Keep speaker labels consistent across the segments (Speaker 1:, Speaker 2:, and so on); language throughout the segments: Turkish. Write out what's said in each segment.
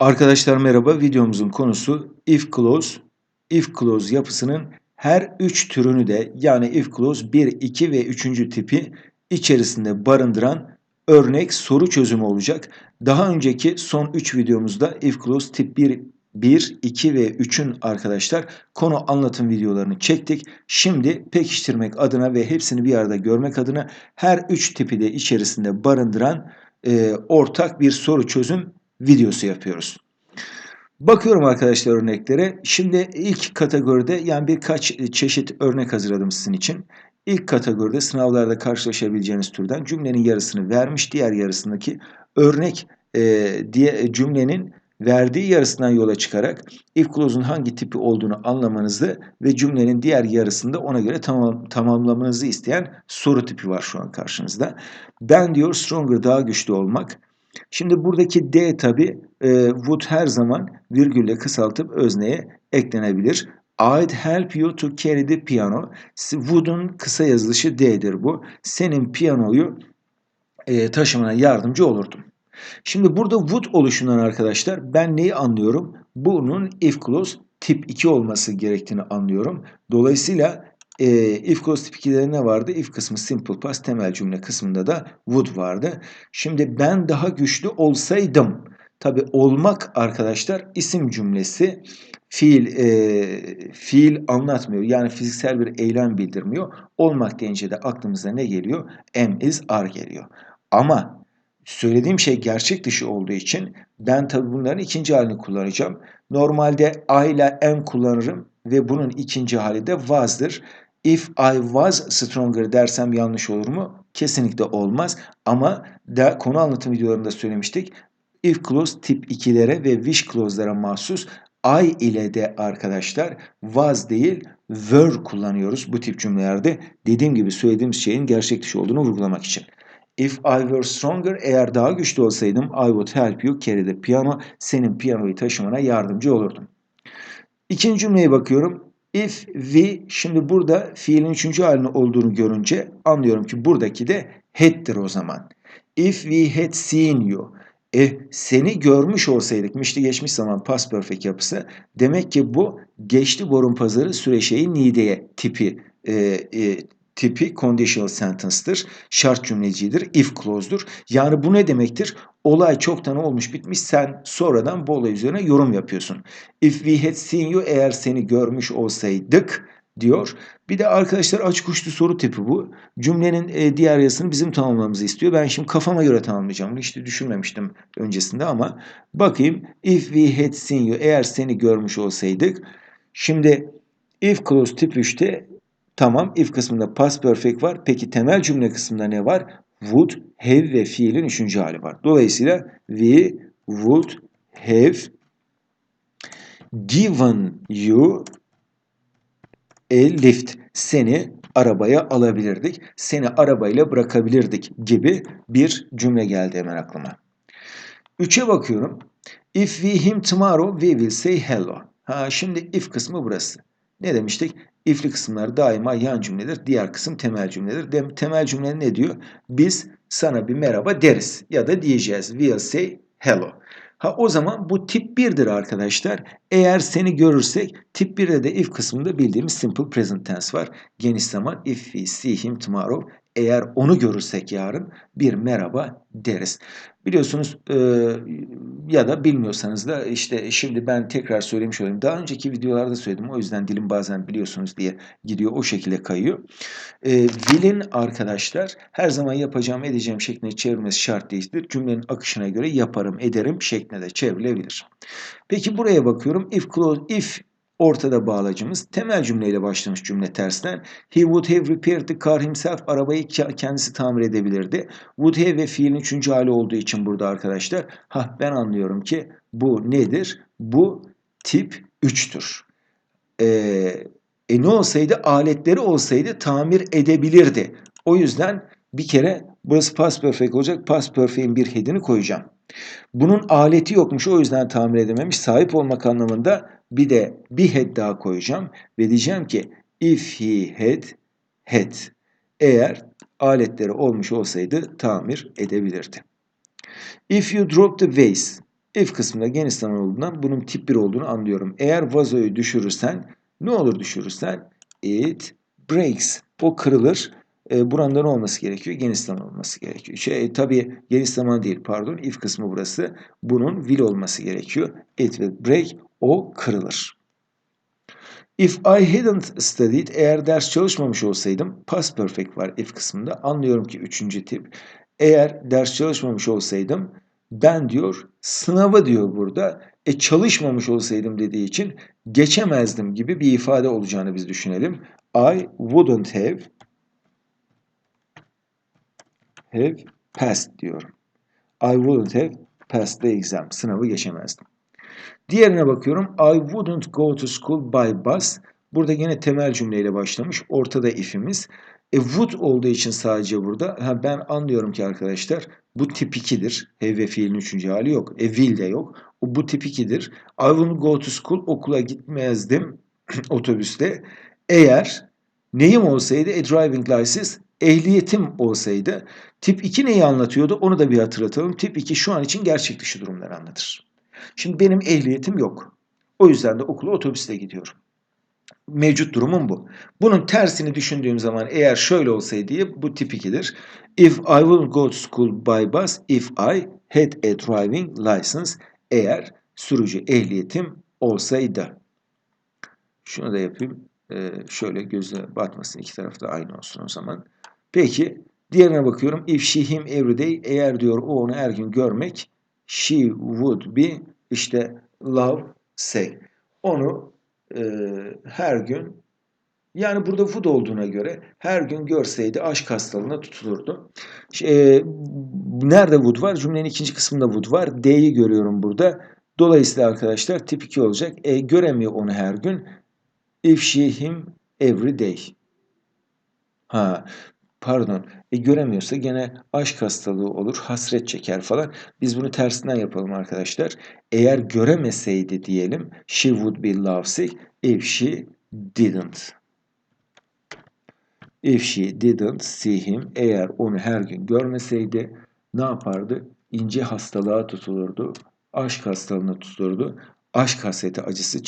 Speaker 1: Arkadaşlar merhaba. Videomuzun konusu if clause. If clause yapısının her üç türünü de yani if clause 1, 2 ve 3. tipi içerisinde barındıran örnek soru çözümü olacak. Daha önceki son 3 videomuzda if clause tip 1, 1, 2 ve 3'ün arkadaşlar konu anlatım videolarını çektik. Şimdi pekiştirmek adına ve hepsini bir arada görmek adına her üç tipi de içerisinde barındıran e, ortak bir soru çözüm videosu yapıyoruz. Bakıyorum arkadaşlar örneklere. Şimdi ilk kategoride yani birkaç çeşit örnek hazırladım sizin için. İlk kategoride sınavlarda karşılaşabileceğiniz türden cümlenin yarısını vermiş, diğer yarısındaki örnek e, diye cümlenin verdiği yarısından yola çıkarak if clause'un hangi tipi olduğunu anlamanızı ve cümlenin diğer yarısında ona göre tamam, tamamlamanızı isteyen soru tipi var şu an karşınızda. Ben diyor stronger daha güçlü olmak. Şimdi buradaki D tabi e, would her zaman virgülle kısaltıp özneye eklenebilir. I'd help you to carry the piano. Would'un kısa yazılışı D'dir bu. Senin piyanoyu e, taşımana yardımcı olurdum. Şimdi burada would oluşundan arkadaşlar ben neyi anlıyorum? Bunun if clause tip 2 olması gerektiğini anlıyorum. Dolayısıyla e, if clause tip 2'de ne vardı? If kısmı simple past temel cümle kısmında da would vardı. Şimdi ben daha güçlü olsaydım. Tabi olmak arkadaşlar isim cümlesi fiil e, fiil anlatmıyor. Yani fiziksel bir eylem bildirmiyor. Olmak deyince de aklımıza ne geliyor? Am is are geliyor. Ama söylediğim şey gerçek dışı olduğu için ben tabi bunların ikinci halini kullanacağım. Normalde I ile am kullanırım ve bunun ikinci hali de was'dır. If I was stronger dersem yanlış olur mu? Kesinlikle olmaz. Ama da konu anlatım videolarında söylemiştik. If clause tip 2'lere ve wish clause'lara mahsus I ile de arkadaşlar was değil were kullanıyoruz bu tip cümlelerde. Dediğim gibi söylediğimiz şeyin gerçek dışı olduğunu vurgulamak için. If I were stronger, eğer daha güçlü olsaydım, I would help you carry the piano. Senin piyanoyu taşımana yardımcı olurdum. İkinci cümleye bakıyorum. If we, şimdi burada fiilin üçüncü halinin olduğunu görünce anlıyorum ki buradaki de had'tir o zaman. If we had seen you, e, seni görmüş olsaydık, mişli geçmiş zaman past perfect yapısı, demek ki bu geçti borun pazarı süreşeyi nideye tipi e, e, tipi conditional sentence'tır. Şart cümlecidir. If clause'dur. Yani bu ne demektir? Olay çoktan olmuş bitmiş. Sen sonradan bu olay üzerine yorum yapıyorsun. If we had seen you eğer seni görmüş olsaydık diyor. Bir de arkadaşlar açık uçlu soru tipi bu. Cümlenin e, diğer yazısını bizim tamamlamamızı istiyor. Ben şimdi kafama göre tamamlayacağım. Bunu hiç de düşünmemiştim öncesinde ama bakayım. If we had seen you eğer seni görmüş olsaydık. Şimdi if clause tip 3'te Tamam if kısmında past perfect var. Peki temel cümle kısmında ne var? Would, have ve fiilin üçüncü hali var. Dolayısıyla we would have given you a lift. Seni arabaya alabilirdik. Seni arabayla bırakabilirdik gibi bir cümle geldi hemen aklıma. Üçe bakıyorum. If we him tomorrow we will say hello. Ha şimdi if kısmı burası. Ne demiştik? If'li kısımlar daima yan cümledir. Diğer kısım temel cümledir. De, temel cümle ne diyor? Biz sana bir merhaba deriz ya da diyeceğiz. We'll say hello. Ha o zaman bu tip 1'dir arkadaşlar. Eğer seni görürsek tip 1'de de if kısmında bildiğimiz simple present tense var. Geniş zaman if we see him tomorrow eğer onu görürsek yarın bir merhaba deriz. Biliyorsunuz e, ya da bilmiyorsanız da işte şimdi ben tekrar söylemiş olayım. Daha önceki videolarda söyledim. O yüzden dilim bazen biliyorsunuz diye gidiyor. O şekilde kayıyor. E, will'in arkadaşlar her zaman yapacağım edeceğim şeklinde çevirmesi şart değildir. Cümlenin akışına göre yaparım ederim şeklinde de çevrilebilir. Peki buraya bakıyorum. If clause if Ortada bağlacımız temel cümleyle başlamış cümle tersten. He would have repaired the car himself. Arabayı kendisi tamir edebilirdi. Would have ve fiilin üçüncü hali olduğu için burada arkadaşlar. Ha ben anlıyorum ki bu nedir? Bu tip 3'tür. Ee, e ne olsaydı? Aletleri olsaydı tamir edebilirdi. O yüzden bir kere burası past perfect olacak. Past perfect'in bir head'ini koyacağım. Bunun aleti yokmuş o yüzden tamir edememiş. Sahip olmak anlamında bir de bir head daha koyacağım ve diyeceğim ki if he had had eğer aletleri olmuş olsaydı tamir edebilirdi. If you drop the vase If kısmında geniş olduğundan bunun tip 1 olduğunu anlıyorum. Eğer vazoyu düşürürsen ne olur düşürürsen? It breaks. O kırılır. E, buranın ne olması gerekiyor? Geniş zaman olması gerekiyor. Şey, e, tabii geniş zaman değil pardon. If kısmı burası. Bunun will olması gerekiyor. It will break. O kırılır. If I hadn't studied, eğer ders çalışmamış olsaydım, past perfect var if kısmında. Anlıyorum ki üçüncü tip. Eğer ders çalışmamış olsaydım, ben diyor, sınavı diyor burada. E çalışmamış olsaydım dediği için geçemezdim gibi bir ifade olacağını biz düşünelim. I wouldn't have have passed diyorum. I wouldn't have passed the exam. Sınavı geçemezdim. Diğerine bakıyorum. I wouldn't go to school by bus. Burada yine temel cümleyle başlamış. Ortada ifimiz. E, would olduğu için sadece burada. Ha, ben anlıyorum ki arkadaşlar bu tip 2'dir. Have ve fiilin üçüncü hali yok. E, will de yok. O, bu tip 2'dir. I wouldn't go to school. Okula gitmezdim otobüste. Eğer neyim olsaydı? A driving license ehliyetim olsaydı. Tip 2 neyi anlatıyordu? Onu da bir hatırlatalım. Tip 2 şu an için gerçek dışı durumları anlatır. Şimdi benim ehliyetim yok. O yüzden de okula otobüste gidiyorum. Mevcut durumum bu. Bunun tersini düşündüğüm zaman eğer şöyle olsaydı bu tip 2'dir. If I will go to school by bus if I had a driving license eğer sürücü ehliyetim olsaydı. Şunu da yapayım. Ee, şöyle gözle batmasın. iki tarafta aynı olsun o zaman. Peki diğerine bakıyorum. If she him every day eğer diyor o onu her gün görmek she would be işte love say. Onu e, her gün yani burada would olduğuna göre her gün görseydi aşk hastalığına tutulurdu. E, nerede would var? Cümlenin ikinci kısmında would var. D'yi görüyorum burada. Dolayısıyla arkadaşlar tip 2 olacak. E, göremiyor onu her gün. If she him every day. Ha, pardon e, göremiyorsa gene aşk hastalığı olur, hasret çeker falan. Biz bunu tersinden yapalım arkadaşlar. Eğer göremeseydi diyelim she would be lovesick if she didn't. If she didn't see him eğer onu her gün görmeseydi ne yapardı? İnce hastalığa tutulurdu, aşk hastalığına tutulurdu aşk hasreti acısı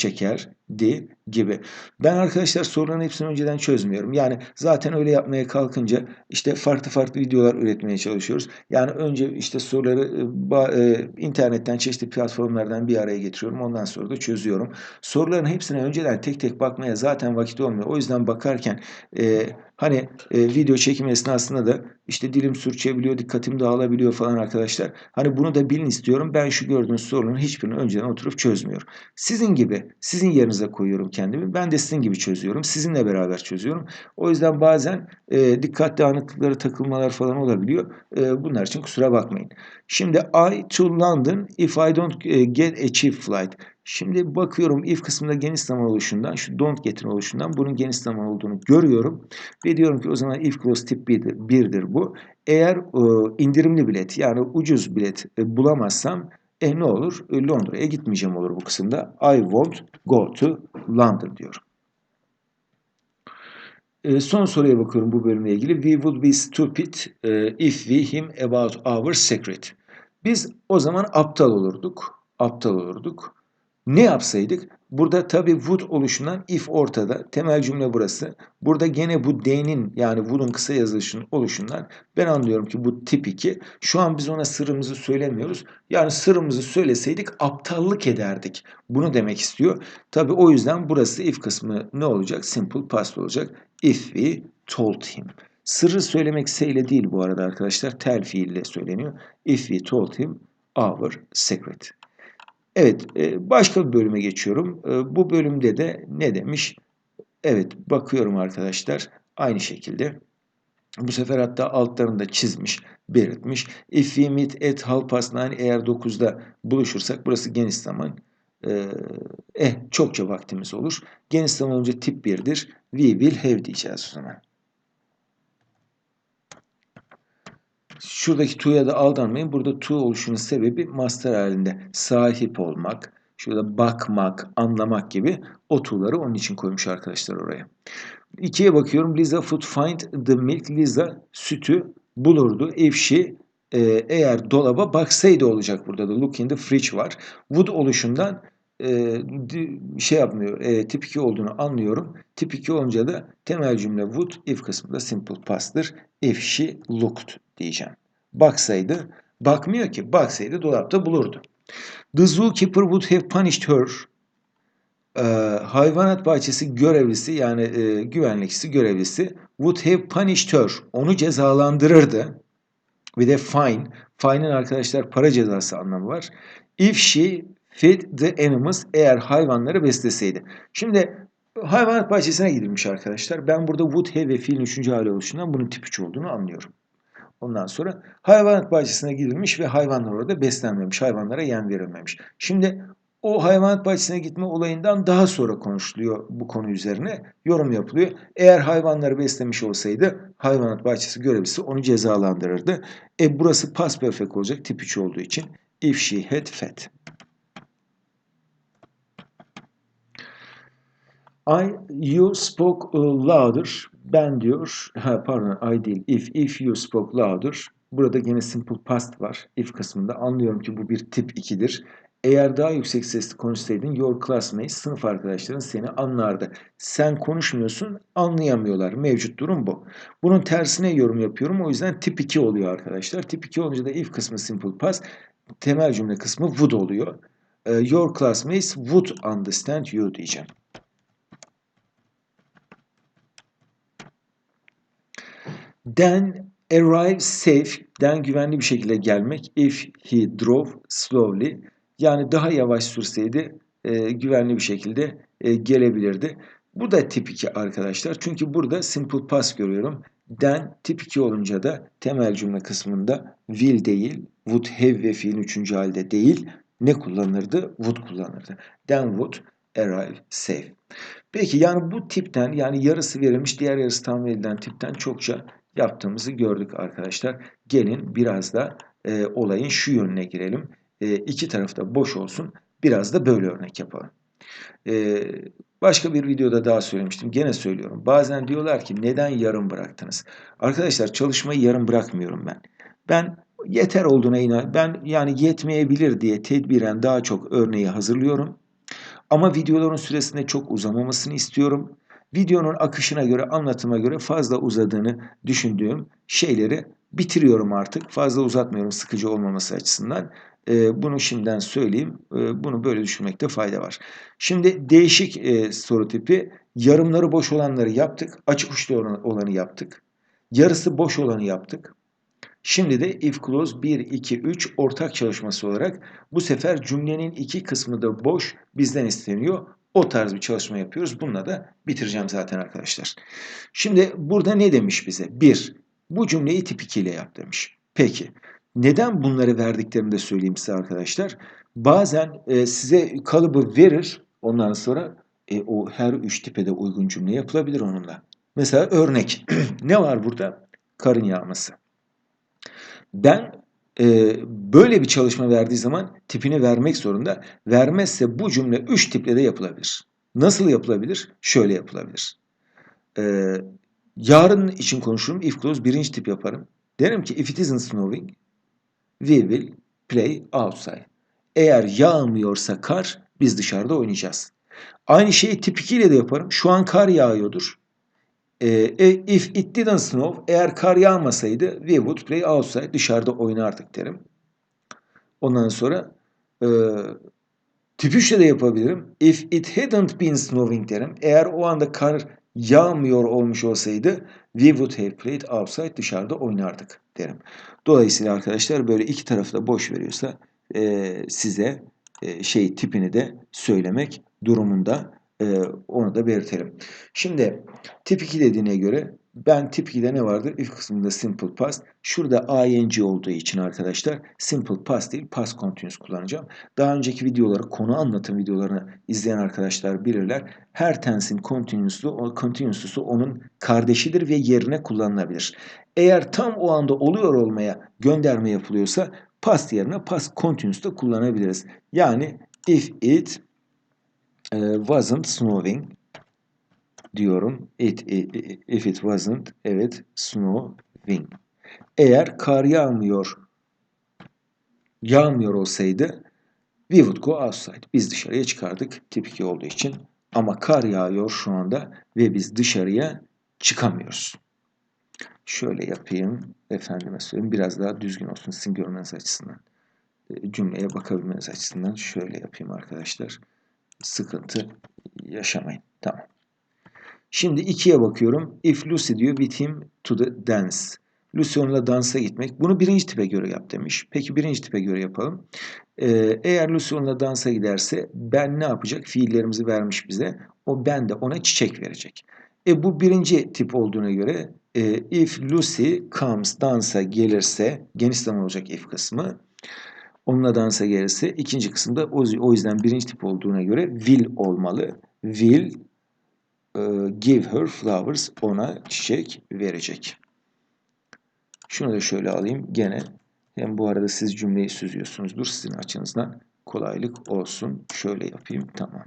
Speaker 1: çekerdi gibi. Ben arkadaşlar soruların hepsini önceden çözmüyorum. Yani zaten öyle yapmaya kalkınca işte farklı farklı videolar üretmeye çalışıyoruz. Yani önce işte soruları e, e, internetten çeşitli platformlardan bir araya getiriyorum. Ondan sonra da çözüyorum. Soruların hepsine önceden tek tek bakmaya zaten vakit olmuyor. O yüzden bakarken e, hani e, video çekim esnasında da işte dilim sürçebiliyor, dikkatim dağılabiliyor falan arkadaşlar. Hani bunu da bilin istiyorum. Ben şu gördüğünüz sorunun hiçbirini önceden oturup çözmüyorum. Sizin gibi, sizin yerinize koyuyorum kendimi. Ben de sizin gibi çözüyorum. Sizinle beraber çözüyorum. O yüzden bazen e, dikkat dağınıklıkları, takılmalar falan olabiliyor. E, bunlar için kusura bakmayın. Şimdi I to London if I don't e, get a cheap flight. Şimdi bakıyorum if kısmında geniş zaman oluşundan, şu don't get'in oluşundan bunun geniş zaman olduğunu görüyorum. Ve diyorum ki o zaman if clause tip 1'dir, 1'dir bu. Eğer e, indirimli bilet yani ucuz bilet e, bulamazsam e ne olur? E, Londra'ya gitmeyeceğim olur bu kısımda. I won't go to London diyorum. E, son soruya bakıyorum bu bölümle ilgili. We would be stupid e, if we him about our secret. Biz o zaman aptal olurduk. Aptal olurduk. Ne yapsaydık? Burada tabi would oluşundan if ortada. Temel cümle burası. Burada gene bu D'nin yani would'un kısa yazılışının oluşundan ben anlıyorum ki bu tip 2. Şu an biz ona sırrımızı söylemiyoruz. Yani sırrımızı söyleseydik aptallık ederdik. Bunu demek istiyor. Tabi o yüzden burası if kısmı ne olacak? Simple past olacak. If we told him. Sırrı söylemek seyle değil bu arada arkadaşlar. Tel fiille söyleniyor. If we told him our secret. Evet, e, başka bir bölüme geçiyorum. E, bu bölümde de ne demiş? Evet, bakıyorum arkadaşlar. Aynı şekilde. Bu sefer hatta altlarında çizmiş, belirtmiş. If we meet at half past eğer 9'da buluşursak, burası geniş zaman. Ee, eh, çokça vaktimiz olur. Geniş zaman önce tip 1'dir. We will have diyeceğiz o zaman. Şuradaki to'ya da aldanmayın. Burada to oluşunun sebebi master halinde sahip olmak, şurada bakmak, anlamak gibi o to'ları onun için koymuş arkadaşlar oraya. İkiye bakıyorum. Lisa would find the milk. Lisa sütü bulurdu. If she eğer dolaba baksaydı olacak burada da look in the fridge var. Would oluşundan e, şey yapmıyor. E, tip 2 olduğunu anlıyorum. Tip 2 olunca da temel cümle would if kısmında simple past'tır. If she looked diyeceğim. Baksaydı bakmıyor ki. Baksaydı dolapta bulurdu. The zookeeper would have punished her. Ee, hayvanat bahçesi görevlisi yani e, güvenlikçisi görevlisi would have punished her. Onu cezalandırırdı. Bir de fine. Fine'in arkadaşlar para cezası anlamı var. If she fed the animals eğer hayvanları besleseydi. Şimdi hayvanat bahçesine gidilmiş arkadaşlar. Ben burada would have ve fiilin üçüncü hali oluşundan bunun tip 3 olduğunu anlıyorum. Ondan sonra hayvanat bahçesine gidilmiş ve hayvanlar orada beslenmemiş. Hayvanlara yem verilmemiş. Şimdi o hayvanat bahçesine gitme olayından daha sonra konuşuluyor bu konu üzerine. Yorum yapılıyor. Eğer hayvanları beslemiş olsaydı hayvanat bahçesi görevlisi onu cezalandırırdı. E burası perfect olacak tip 3 olduğu için. If she had fed. I, you spoke uh, louder. Ben diyor, pardon I değil, if, if you spoke louder. Burada yine simple past var. If kısmında anlıyorum ki bu bir tip 2'dir. Eğer daha yüksek sesli konuşsaydın your classmates, sınıf arkadaşların seni anlardı. Sen konuşmuyorsun, anlayamıyorlar. Mevcut durum bu. Bunun tersine yorum yapıyorum. O yüzden tip 2 oluyor arkadaşlar. Tip 2 olunca da if kısmı simple past, temel cümle kısmı would oluyor. Ee, Your classmates would understand you diyeceğim. Then arrive safe. Den güvenli bir şekilde gelmek. If he drove slowly. Yani daha yavaş sürseydi e, güvenli bir şekilde e, gelebilirdi. Bu da tip 2 arkadaşlar. Çünkü burada simple past görüyorum. Den tip 2 olunca da temel cümle kısmında will değil, would have ve fiilin üçüncü halde değil. Ne kullanırdı? Would kullanırdı. Then would arrive safe. Peki yani bu tipten yani yarısı verilmiş diğer yarısı tam verilen tipten çokça yaptığımızı gördük arkadaşlar. Gelin biraz da e, olayın şu yönüne girelim. E, iki tarafta boş olsun. Biraz da böyle örnek yapalım. E, başka bir videoda daha söylemiştim. Gene söylüyorum. Bazen diyorlar ki neden yarım bıraktınız? Arkadaşlar çalışmayı yarım bırakmıyorum ben. Ben yeter olduğuna inan. Ben yani yetmeyebilir diye tedbiren daha çok örneği hazırlıyorum. Ama videoların süresinde çok uzamamasını istiyorum. Videonun akışına göre, anlatıma göre fazla uzadığını düşündüğüm şeyleri bitiriyorum artık. Fazla uzatmıyorum sıkıcı olmaması açısından. Ee, bunu şimdiden söyleyeyim. Ee, bunu böyle düşünmekte fayda var. Şimdi değişik e, soru tipi. Yarımları boş olanları yaptık. Açık uçlu olanı yaptık. Yarısı boş olanı yaptık. Şimdi de if clause 1, 2, 3 ortak çalışması olarak bu sefer cümlenin iki kısmı da boş bizden isteniyor. O tarz bir çalışma yapıyoruz. Bununla da bitireceğim zaten arkadaşlar. Şimdi burada ne demiş bize? 1. Bu cümleyi tip 2 ile yap demiş. Peki. Neden bunları verdiklerini de söyleyeyim size arkadaşlar. Bazen e, size kalıbı verir. Ondan sonra e, o her üç tipe de uygun cümle yapılabilir onunla. Mesela örnek. ne var burada? Karın yağması. Ben e, böyle bir çalışma verdiği zaman tipini vermek zorunda. Vermezse bu cümle 3 tiple de yapılabilir. Nasıl yapılabilir? Şöyle yapılabilir. E, yarın için konuşurum. If clause birinci tip yaparım. Derim ki if it isn't snowing we will play outside. Eğer yağmıyorsa kar biz dışarıda oynayacağız. Aynı şeyi tip 2 ile de yaparım. Şu an kar yağıyordur. E, if it didn't snow, eğer kar yağmasaydı we would play outside, dışarıda oynardık derim. Ondan sonra e, tip 3'le de yapabilirim. If it hadn't been snowing derim. Eğer o anda kar yağmıyor olmuş olsaydı we would have played outside, dışarıda oynardık derim. Dolayısıyla arkadaşlar böyle iki tarafı da boş veriyorsa e, size e, şey tipini de söylemek durumunda ee, onu da belirtelim. Şimdi tip 2 dediğine göre ben tip 2'de ne vardır? If kısmında simple past. Şurada ing olduğu için arkadaşlar simple past değil past continuous kullanacağım. Daha önceki videoları konu anlatım videolarını izleyen arkadaşlar bilirler. Her tense'in continuous'lu, continuous'lusu onun kardeşidir ve yerine kullanılabilir. Eğer tam o anda oluyor olmaya gönderme yapılıyorsa past yerine past continuous da kullanabiliriz. Yani if it wasn't snowing diyorum. It, if it wasn't evet snowing. Eğer kar yağmıyor yağmıyor olsaydı we would go outside. Biz dışarıya çıkardık tip 2 olduğu için. Ama kar yağıyor şu anda ve biz dışarıya çıkamıyoruz. Şöyle yapayım. Efendime söyleyeyim. Biraz daha düzgün olsun sizin görmeniz açısından. E, cümleye bakabilmeniz açısından şöyle yapayım arkadaşlar. Sıkıntı yaşamayın. Tamam. Şimdi ikiye bakıyorum. If Lucy diyor with him to the dance. Lucy onunla dansa gitmek. Bunu birinci tipe göre yap demiş. Peki birinci tipe göre yapalım. Ee, eğer Lucy onunla dansa giderse ben ne yapacak? Fiillerimizi vermiş bize. O ben de ona çiçek verecek. E bu birinci tip olduğuna göre e, if Lucy comes dansa gelirse geniş zaman olacak if kısmı. Onunla dansa gelirse ikinci kısımda o, yüzden birinci tip olduğuna göre will olmalı. Will e, give her flowers ona çiçek verecek. Şunu da şöyle alayım gene. Hem bu arada siz cümleyi süzüyorsunuzdur. Sizin açınızdan kolaylık olsun. Şöyle yapayım. Tamam.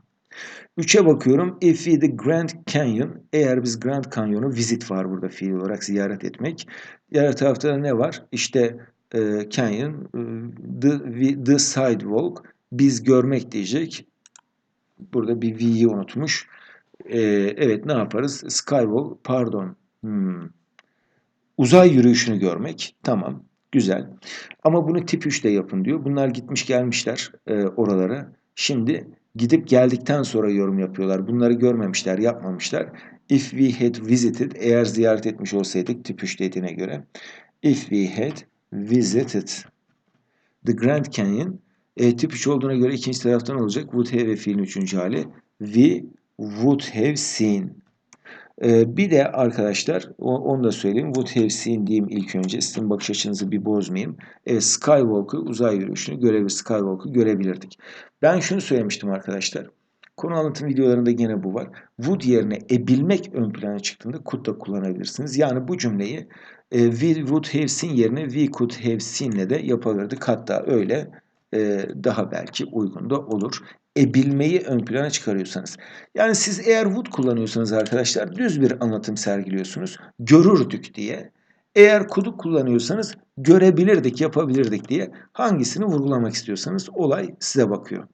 Speaker 1: Üçe bakıyorum. If we the Grand Canyon. Eğer biz Grand Canyon'u visit var burada fiil olarak ziyaret etmek. Diğer tarafta da ne var? İşte e, Canyon, e, the, the sidewalk. Biz görmek diyecek. Burada bir V'yi unutmuş. E, evet ne yaparız? Skywalk, pardon. Hmm. Uzay yürüyüşünü görmek. Tamam. Güzel. Ama bunu tip 3'te yapın diyor. Bunlar gitmiş gelmişler e, oralara. Şimdi gidip geldikten sonra yorum yapıyorlar. Bunları görmemişler, yapmamışlar. If we had visited, eğer ziyaret etmiş olsaydık tip 3 dediğine göre. If we had visited the Grand Canyon, e, tip 3 olduğuna göre ikinci taraftan olacak. Would have ve fiilin üçüncü hali. We would have seen. Ee, bir de arkadaşlar onu da söyleyeyim. Would have seen diyeyim ilk önce. Sizin bakış açınızı bir bozmayayım. Evet Skywalk'ı uzay yürüyüşünü görebilir. Skywalk'ı görebilirdik. Ben şunu söylemiştim arkadaşlar. Konu anlatım videolarında yine bu var. Would yerine ebilmek ön plana çıktığında could da kullanabilirsiniz. Yani bu cümleyi e, we would have seen yerine we could have seen'le de yapabilirdik. Hatta öyle e, daha belki uygun da olur ebilmeyi ön plana çıkarıyorsanız. Yani siz eğer would kullanıyorsanız arkadaşlar düz bir anlatım sergiliyorsunuz. Görürdük diye. Eğer could'u kullanıyorsanız görebilirdik, yapabilirdik diye hangisini vurgulamak istiyorsanız olay size bakıyor.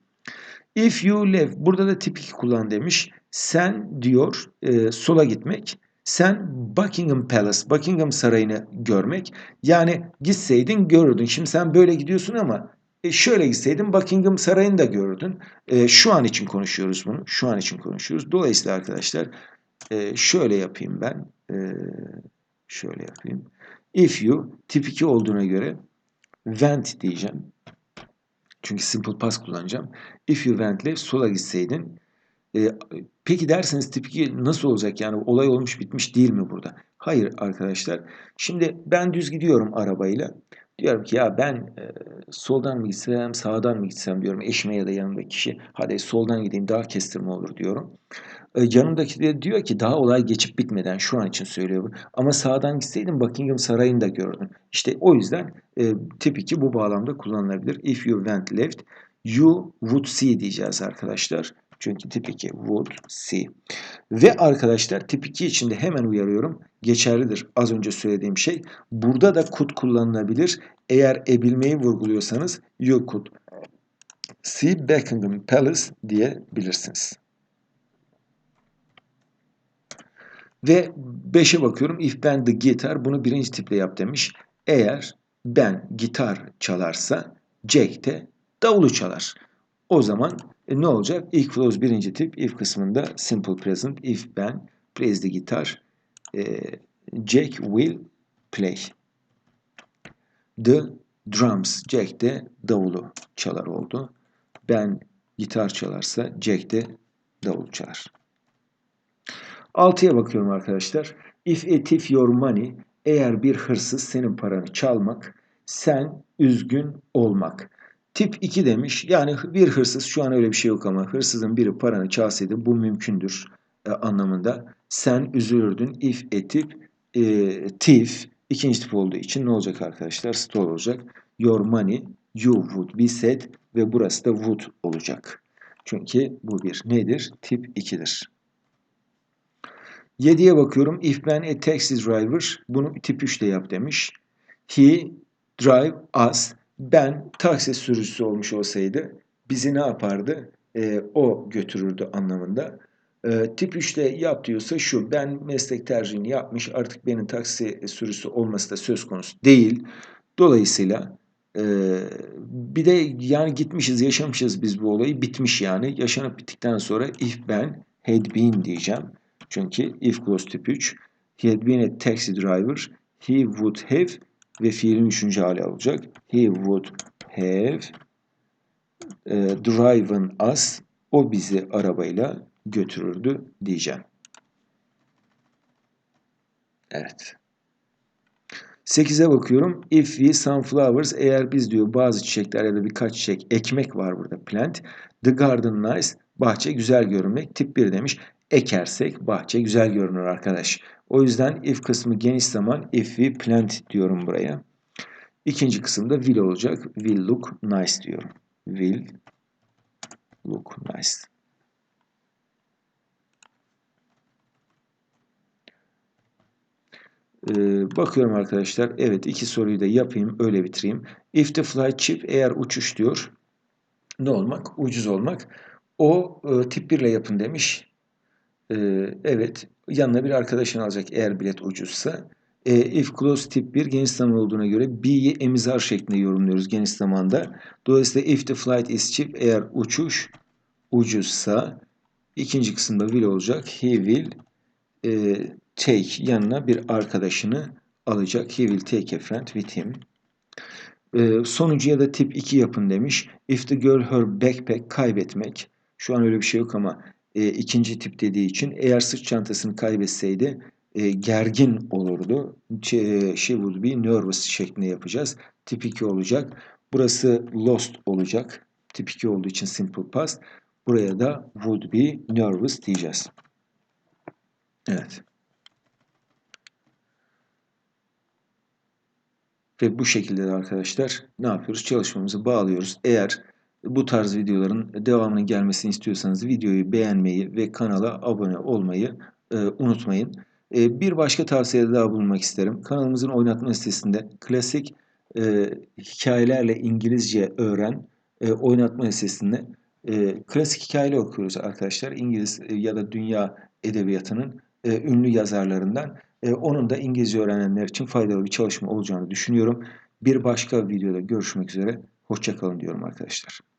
Speaker 1: If you left, burada da tip 2 kullan demiş. Sen diyor e, sola gitmek. Sen Buckingham Palace, Buckingham Sarayı'nı görmek. Yani gitseydin görürdün. Şimdi sen böyle gidiyorsun ama e şöyle gitseydin Buckingham Sarayı'nı da gördün. E, şu an için konuşuyoruz bunu. Şu an için konuşuyoruz. Dolayısıyla arkadaşlar e, şöyle yapayım ben. E, şöyle yapayım. If you tip 2 olduğuna göre went diyeceğim. Çünkü simple past kullanacağım. If you went left sola gitseydin. E, peki derseniz tip 2 nasıl olacak? Yani olay olmuş bitmiş değil mi burada? Hayır arkadaşlar. Şimdi ben düz gidiyorum arabayla. Diyorum ki ya ben e, soldan mı gitsem sağdan mı gitsem diyorum eşime ya da yanımdaki kişi. Hadi soldan gideyim daha kestirme olur diyorum. E, yanımdaki de diyor ki daha olay geçip bitmeden şu an için söylüyorum. Ama sağdan gitseydim Buckingham Sarayı'nı da gördüm. İşte o yüzden e, tip 2 bu bağlamda kullanılabilir. If you went left you would see diyeceğiz arkadaşlar. Çünkü tip 2 would see. Ve arkadaşlar tip 2 için de hemen uyarıyorum. Geçerlidir az önce söylediğim şey. Burada da could kullanılabilir. Eğer ebilmeyi vurguluyorsanız you could see Buckingham Palace diyebilirsiniz. Ve 5'e bakıyorum. If ben the guitar bunu birinci tiple yap demiş. Eğer ben gitar çalarsa Jack de davulu çalar. O zaman e, ne olacak? İlk clause birinci tip if kısmında simple present if ben plays the guitar e, Jack will play. The drums Jack de davulu çalar oldu. Ben gitar çalarsa Jack de davul çalar. Altıya bakıyorum arkadaşlar. If a thief your money eğer bir hırsız senin paranı çalmak sen üzgün olmak. Tip 2 demiş. Yani bir hırsız şu an öyle bir şey yok ama hırsızın biri paranı çalsaydı bu mümkündür e, anlamında. Sen üzülürdün. If a tip e, thief ikinci tip olduğu için ne olacak arkadaşlar? Stole olacak. Your money you would be sad ve burası da would olacak. Çünkü bu bir nedir? Tip 2'dir. 7'ye bakıyorum. If ben a taxi driver bunu tip 3'te yap demiş. He drive us ben taksi sürücüsü olmuş olsaydı bizi ne yapardı? E, o götürürdü anlamında. E, tip 3'te yap diyorsa şu ben meslek tercihini yapmış artık benim taksi sürücüsü olması da söz konusu değil. Dolayısıyla e, bir de yani gitmişiz yaşamışız biz bu olayı bitmiş yani yaşanıp bittikten sonra if ben had been diyeceğim. Çünkü if clause tip 3 he had been a taxi driver he would have ve fiilin üçüncü hali olacak. He would have e, driven us o bizi arabayla götürürdü diyeceğim. Evet. 8'e bakıyorum. If we sunflowers eğer biz diyor bazı çiçekler ya da birkaç çiçek ekmek var burada plant. The garden nice bahçe güzel görünmek. Tip 1 demiş. Ekersek bahçe güzel görünür arkadaş. O yüzden if kısmı geniş zaman if we plant diyorum buraya. İkinci kısımda will olacak. Will look nice diyorum. Will look nice. Ee, bakıyorum arkadaşlar. Evet iki soruyu da yapayım. Öyle bitireyim. If the flight cheap eğer uçuş diyor. Ne olmak? Ucuz olmak. O e, tip 1 ile yapın demiş. E, evet. Yanına bir arkadaşını alacak eğer bilet ucuzsa. E, if clause tip 1 geniş zaman olduğuna göre B'yi emizar şeklinde yorumluyoruz geniş zamanda. Dolayısıyla if the flight is cheap eğer uçuş ucuzsa ikinci kısımda will olacak. He will e, take yanına bir arkadaşını alacak. He will take a friend with him. E, sonuncuya da tip 2 yapın demiş. If the girl her backpack kaybetmek. Şu an öyle bir şey yok ama e, ikinci tip dediği için eğer sırt çantasını kaybetseydi e, gergin olurdu. She would be nervous şeklinde yapacağız. Tip 2 olacak. Burası lost olacak. Tip 2 olduğu için simple past. Buraya da would be nervous diyeceğiz. Evet. Ve bu şekilde de arkadaşlar ne yapıyoruz? Çalışmamızı bağlıyoruz. Eğer bu tarz videoların devamının gelmesini istiyorsanız videoyu beğenmeyi ve kanala abone olmayı e, unutmayın. E, bir başka tavsiyede daha bulunmak isterim. Kanalımızın oynatma listesinde klasik e, hikayelerle İngilizce öğren e, oynatma listesinde e, klasik hikayeler okuyoruz arkadaşlar. İngiliz e, ya da dünya edebiyatının e, ünlü yazarlarından. E, onun da İngilizce öğrenenler için faydalı bir çalışma olacağını düşünüyorum. Bir başka videoda görüşmek üzere. Hoşçakalın diyorum arkadaşlar.